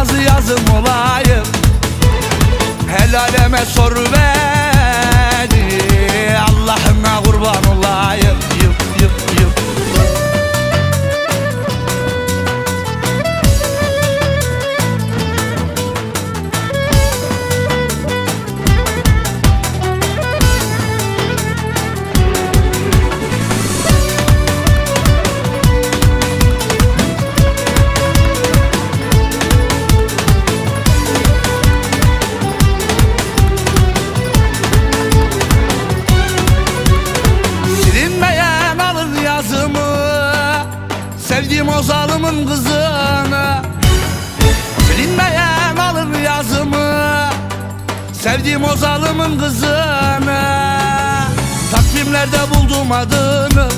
yaz yazım olayım. El aleme sor ver. Sevdiğim o zalimin kızını Silinmeyen alır yazımı. Sevdiğim o zalimin kızını Takvimlerde buldum adını